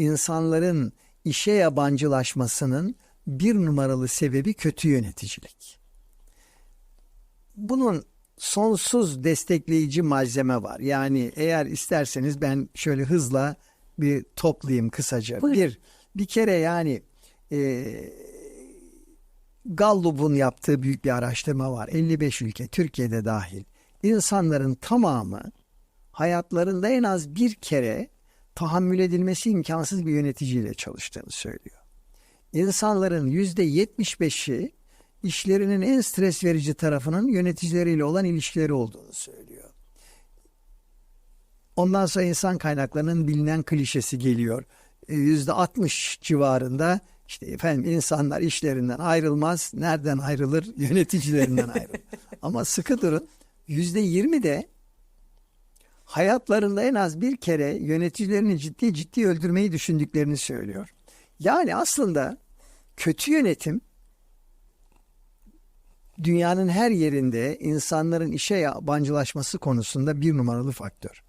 insanların işe yabancılaşmasının bir numaralı sebebi kötü yöneticilik. Bunun sonsuz destekleyici malzeme var. Yani eğer isterseniz ben şöyle hızla bir toplayayım kısaca. Buyurun. Bir, bir kere yani e, Gallup'un yaptığı büyük bir araştırma var. 55 ülke, Türkiye'de dahil. İnsanların tamamı hayatlarında en az bir kere tahammül edilmesi imkansız bir yöneticiyle çalıştığını söylüyor. İnsanların yüzde 75'i işlerinin en stres verici tarafının yöneticileriyle olan ilişkileri olduğunu söylüyor. Ondan sonra insan kaynaklarının bilinen klişesi geliyor. E, Yüzde 60 civarında işte efendim insanlar işlerinden ayrılmaz. Nereden ayrılır? Yöneticilerinden ayrılır. Ama sıkı durun. Yüzde 20 de hayatlarında en az bir kere yöneticilerini ciddi ciddi öldürmeyi düşündüklerini söylüyor. Yani aslında kötü yönetim dünyanın her yerinde insanların işe yabancılaşması konusunda bir numaralı faktör.